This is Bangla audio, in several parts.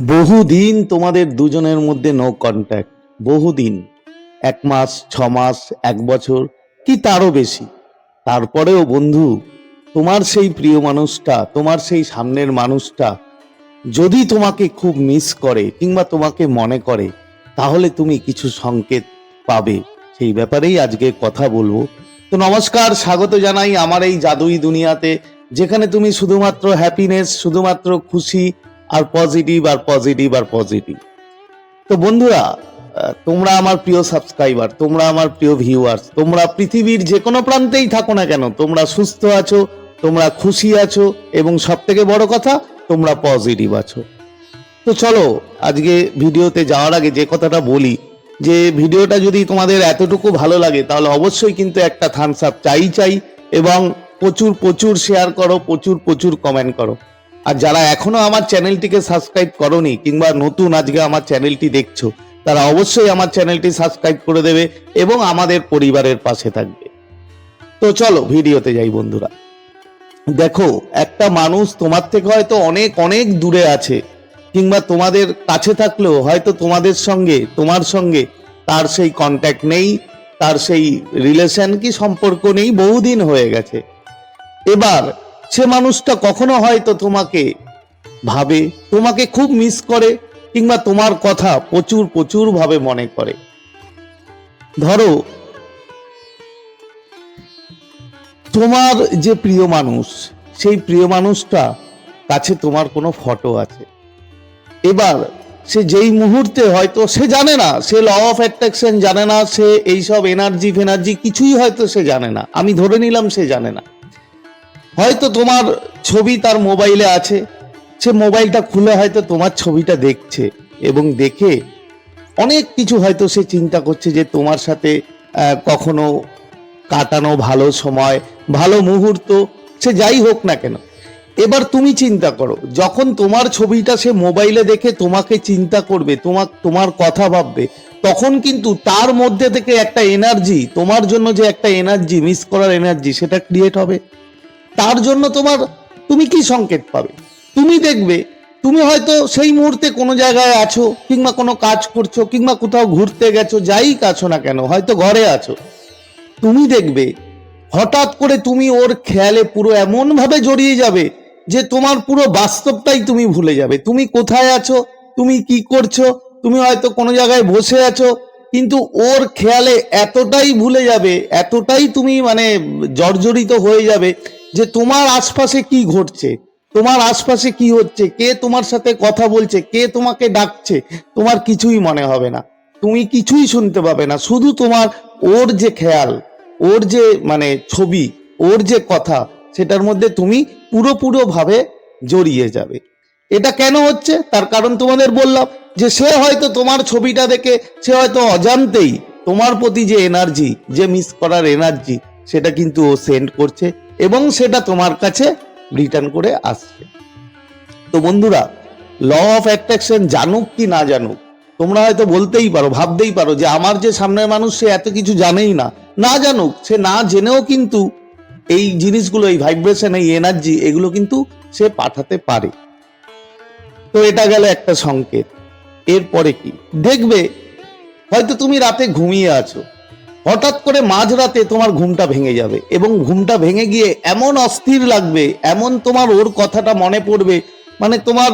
বহুদিন তোমাদের দুজনের মধ্যে নো কন্ট্যাক্ট বহুদিন। এক মাস, ছ মাস, এক বছর, কি তারও বেশি? তারপরেও বন্ধু, তোমার সেই প্রিয় মানুষটা, তোমার সেই সামনের মানুষটা, যদি তোমাকে খুব মিস করে কিংবা তোমাকে মনে করে, তাহলে তুমি কিছু সংকেত পাবে। সেই ব্যাপারেই আজকে কথা বলব। তো নমস্কার, স্বাগত জানাই আমার এই জাদুই দুনিয়াতে, যেখানে তুমি শুধুমাত্র হ্যাপিনেস শুধুমাত্র খুশি আর পজিটিভ আর পজিটিভ আর পজিটিভ তো বন্ধুরা তোমরা আমার প্রিয় সাবস্ক্রাইবার তোমরা আমার প্রিয় ভিউয়ার্স তোমরা পৃথিবীর যে কোনো প্রান্তেই থাকো না কেন, তোমরা সুস্থ আছো, তোমরা খুশি আছো এবং সব থেকে বড় কথা, তোমরা পজিটিভ আছো। তো চলো, আজকে ভিডিওতে যাওয়ার আগে যে কথাটা বলি, যে ভিডিওটা যদি তোমাদের এতটুকু ভালো লাগে, তাহলে অবশ্যই কিন্তু একটা থামস আপ চাই চাই এবং প্রচুর প্রচুর শেয়ার করো, প্রচুর প্রচুর কমেন্ট করো। আর যারা এখনও আমার চ্যানেলটিকে সাবস্ক্রাইব করনি কিংবা নতুন আজকে আমার চ্যানেলটি দেখছ, তারা অবশ্যই আমার চ্যানেলটি সাবস্ক্রাইব করে দেবে এবং আমাদের পরিবারের পাশে থাকবে। তো চলো, ভিডিওতে যাই বন্ধুরা। দেখো, একটা মানুষ তোমার থেকে হয়তো অনেক অনেক দূরে আছে, কিংবা তোমাদের কাছে থাকলেও হয়তো তোমাদের সঙ্গে, তোমার সঙ্গে তার সেই কন্ট্যাক্ট নেই, তার সেই রিলেশন কি সম্পর্ক নেই, বহুদিন হয়ে গেছে। এবার সে মানুষটা কখনো হয়তো তোমাকে ভাবে, তোমাকে খুব মিস করে কিংবা তোমার কথা প্রচুর প্রচুর ভাবে মনে করে। ধরো, তোমার যে প্রিয় মানুষ, সেই প্রিয় মানুষটা কাছে তোমার কোনো ফটো আছে। এবার সে যেই মুহূর্তে হয়তো সে জানে না, সে ল অফ অ্যাট্রাকশন জানে না, সে এইসব এনার্জি ফেনার্জি কিছুই হয়তো সে জানে না। আমি ধরে নিলাম সে জানে না। হয়তো তোমার ছবি তার মোবাইলে আছে। সে মোবাইলটা খুলে হয়তো তোমার ছবিটা দেখছে এবং দেখে অনেক কিছু হয়তো সে চিন্তা করছে যে তোমার সাথে কখনো কাটানো ভালো সময়, ভালো মুহূর্ত, সে যাই হোক না কেন। এবার তুমি চিন্তা করো, যখন তোমার ছবিটা সে মোবাইলে দেখে তোমাকে চিন্তা করবে তোমার তোমার কথা ভাববে, তখন কিন্তু তার মধ্যে থেকে একটা এনার্জি তোমার জন্য যে একটা এনার্জি মিস করার এনার্জি সেটা ক্রিয়েট হবে। তার জন্য তোমার তুমি কি সংকেত পাবে? তুমি দেখবে, তুমি হয়তো সেই মুহূর্তে কোনো জায়গায় আছো, কিংবা কোনো কাজ করছ, কিংবা কোথাও ঘুরতে গেছো, যাই আছো না কেন, হয়তো ঘরে আছো। তুমি দেখবে, হঠাৎ করে তুমি ওর খেয়ালে পুরো এমন ভাবে জড়িয়ে যাবে যে তোমার পুরো বাস্তবটাই তুমি ভুলে যাবে। তুমি কোথায় আছো, তুমি কি করছ, তুমি হয়তো কোনো জায়গায় বসে আছো, কিন্তু ওর খেয়ালে এতটাই ভুলে যাবে, এতটাই তুমি মানে জর্জরিত হয়ে যাবে যে তোমার আশপাশে কি ঘটছে? তোমার আশপাশে কি হচ্ছে? কে তোমার সাথে কথা বলছে? কে তোমাকে ডাকছে? তোমার কিছুই মনে হবে না। তুমি কিছুই শুনতে পাবে না। শুধু তোমার, ওর যে খেয়াল, ওর যে মানে ছবি, ওর যে কথা, সেটার মধ্যে তুমি পুরোপুরো ভাবে জড়িয়ে যাবে। এটা কেন হচ্ছে? তার কারণ তোমাদের বললাম যে সে হয়তো তোমার ছবিটা দেখে, সে হয়তো অজান্তেই তোমার প্রতি যে এনার্জি যে মিস করার এনার্জি সেটা কিন্তু ও সেন্ড করছে। এবং সেটা তোমার কাছে রিটার্ন করে আসছে। তো বন্ধুরা ল অফ অ্যাট্রাকশন জানুক কি না জানুক, তোমরা হয়তো বলতেই পারো, ভাবতেই পারো যে আমার যে সামনের মানুষ, সে এত কিছু জানেই না। না জানুক, সে না জেনেও কিন্তু এই জিনিসগুলো, এই ভাইব্রেশন এই এনার্জি এগুলো কিন্তু সে পাঠাতে পারে। তো এটা গেল একটা সংকেত। এরপরে কি? দেখবে, হয়তো তুমি রাতে ঘুমিয়ে আছো। হঠাৎ করে মাঝরাতে তোমার ঘুমটা ভেঙে যাবে এবং ঘুমটা ভেঙে গিয়ে এমন অস্থির লাগবে, এমন তোমার ওর কথাটা মনে পড়বে মানে তোমার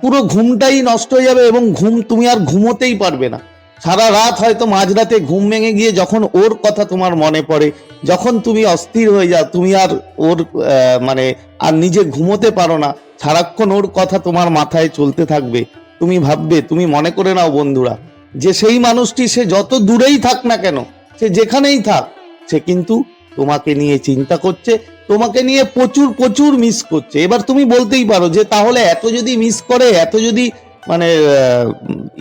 পুরো ঘুমটাই নষ্ট হয়ে যাবে এবং ঘুম তুমি আর ঘুমোতেই পারবে না। সারা রাত হয়তো মাঝরাতে ঘুম ভেঙে গিয়ে যখন ওর কথা তোমার মনে পড়ে, যখন তুমি অস্থির হয়ে যাও, তুমি আর ওর মানে আর নিজে ঘুমোতে পারো না, সারাক্ষণ ওর কথা তোমার মাথায় চলতে থাকবে। তুমি ভাববে, তুমি মনে করে নাও বন্ধুরা, যে সেই মানুষটি সে যত দূরেই থাক না কেন সে যেখানেই থাক, সে কিন্তু তোমাকে নিয়ে চিন্তা করছে, তোমাকে নিয়ে প্রচুর প্রচুর মিস করছে। এবার তুমি বলতেই পারো যে, তাহলে এত যদি মিস করে, এত যদি মানে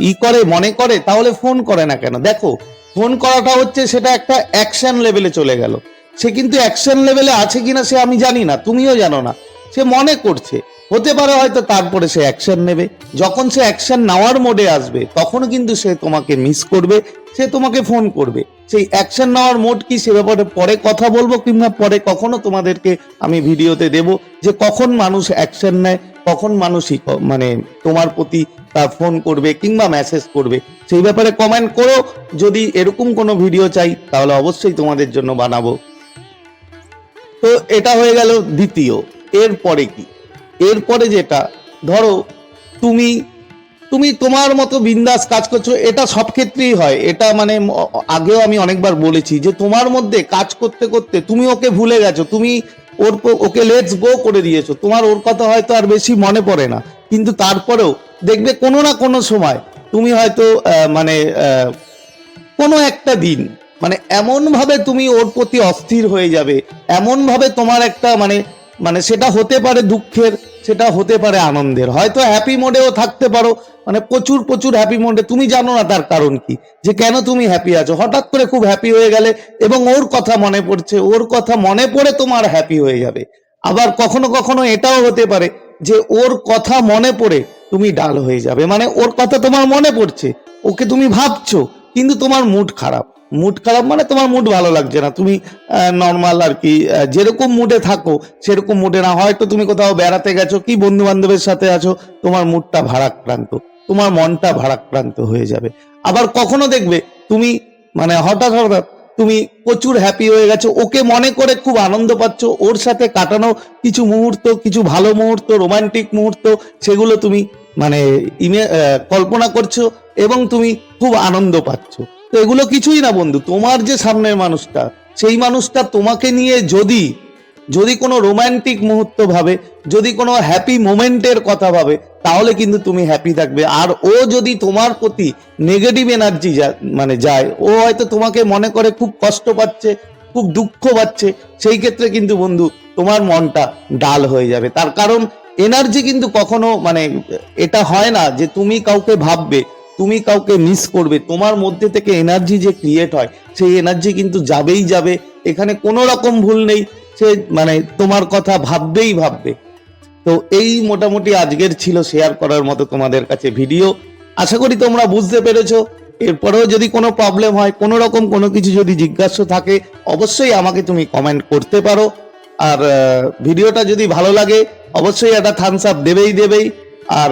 ই করে, মনে করে, তাহলে ফোন করে না কেন? দেখো ফোন করাটা হচ্ছে সেটা একটা অ্যাকশন লেভেলে চলে গেল। সে কিন্তু অ্যাকশন লেভেলে আছে কিনা সে আমি জানি না, তুমিও জানো না। সে মনে করছে। হতে পারে হয়তো তারপরে সে অ্যাকশন নেবে। যখন সে অ্যাকশন নেওয়ার মোডে আসবে তখন কিন্তু সে তোমাকে মিস করবে, সে তোমাকে ফোন করবে। সেই অ্যাকশন নেওয়ার মোড কি, সে ব্যাপারে পরে কথা বলব কিংবা পরে কখনো তোমাদেরকে আমি ভিডিওতে দেব যে কখন মানুষ অ্যাকশন নেয়, কখন মানুষই মানে তোমার প্রতি তার ফোন করবে কিংবা মেসেজ করবে। সেই ব্যাপারে কমেন্ট করো। যদি এরকম কোনো ভিডিও চাই, তাহলে অবশ্যই তোমাদের জন্য বানাবো। তো এটা হয়ে গেল দ্বিতীয়। এরপরে কি? এরপরে যেটা, ধরো তুমি তুমি তোমার মতো বিন্দাস কাজ করছ, এটা সব ক্ষেত্রেই হয়। এটা মানে আগেও আমি অনেকবার বলেছি যে তোমার মধ্যে কাজ করতে করতে তুমি ওকে ভুলে গেছো, তুমি ওর ওকে লেটস গো করে দিয়েছ। তোমার ওর কথা হয়তো আর বেশি মনে পড়ে না। কিন্তু তারপরেও দেখবে কোনো না কোনো সময় তুমি হয়তো মানে কোনো একটা দিন মানে এমনভাবে তুমি ওর প্রতি অস্থির হয়ে যাবে, এমনভাবে তোমার একটা মানে মানে সেটা হতে পারে দুঃখের সেটা হতে পারে আনন্দের। হয়তো হ্যাপি মোডেও থাকতে পারো। মানে প্রচুর প্রচুর হ্যাপি মোডে তুমি জানো না তার কারণ কি। যে কেন তুমি হ্যাপি আছো? হঠাৎ করে খুব হ্যাপি হয়ে গেলে এবং ওর কথা মনে পড়ছে, ওর কথা মনে পড়ে তোমার হ্যাপি হয়ে যাবে। আবার কখনো কখনো এটাও হতে পারে যে ওর কথা মনে পড়ে তুমি ডাল হয়ে যাবে। মানে ওর কথা তোমার মনে পড়ছে। ওকে তুমি ভাবছ কিন্তু তোমার মুড খারাপ। মুড খারাপ মানে তোমার মুড ভালো লাগছে না। তুমি নর্মাল আর কি যেরকম মুডে থাকো, সেরকম মুডে না। হয়তো তুমি কোথাও বেড়াতে গেছো, কি বন্ধু বান্ধবের সাথে আছো, তোমার মুডটা ভারাক্রান্ত, তোমার মনটা ভারাক্রান্ত হয়ে যাবে। আবার কখনো দেখবে তুমি মানে হঠাৎ হঠাৎ তুমি প্রচুর হ্যাপি হয়ে গেছো, ওকে মনে করে খুব আনন্দ পাচ্ছ, ওর সাথে কাটানো কিছু মুহূর্ত, কিছু ভালো মুহূর্ত রোমান্টিক মুহূর্ত, সেগুলো তুমি মানে কল্পনা করছ এবং তুমি খুব আনন্দ পাচ্ছ। তো এগুলো কিছুই না বন্ধু, তোমার যে সামনের মানুষটা, সেই মানুষটা তোমাকে নিয়ে যদি যদি কোনো রোমান্টিক মুহূর্ত ভাবে, যদি কোনো হ্যাপি মোমেন্টের কথা ভাবে, তাহলে কিন্তু তুমি হ্যাপি থাকবে। আর ও যদি তোমার প্রতি নেগেটিভ এনার্জি মানে যায়, ও হয়তো তোমাকে মনে করে খুব কষ্ট পাচ্ছে, খুব দুঃখ পাচ্ছে, সেই ক্ষেত্রে কিন্তু বন্ধু, তোমার মনটা ডাল হয়ে যাবে। তার কারণ এনার্জি কিন্তু কখনো মানে এটা হয় না যে তুমি কাউকে ভাববে তুমি কাউকে মিস করবে, তোমার মধ্যে থেকে এনার্জি যে ক্রিয়েট হয়, সেই এনার্জি কিন্তু যাবেই যাবে, এখানে কোনো রকম ভুল নেই, সে মানে তোমার কথা ভাববেই ভাববে। তো এই মোটামুটি আজকের ছিল শেয়ার করার মতো তোমাদের কাছে ভিডিও আশা করি তোমরা বুঝতে পেরেছ, এরপরেও যদি কোনো প্রবলেম হয়, কোনো রকম কোনো কিছু যদি জিজ্ঞাসা থাকে, অবশ্যই আমাকে তুমি কমেন্ট করতে পারো। আর ভিডিওটা যদি ভালো লাগে, অবশ্যই একটা থামস আপ দেবেই দেবেই। আর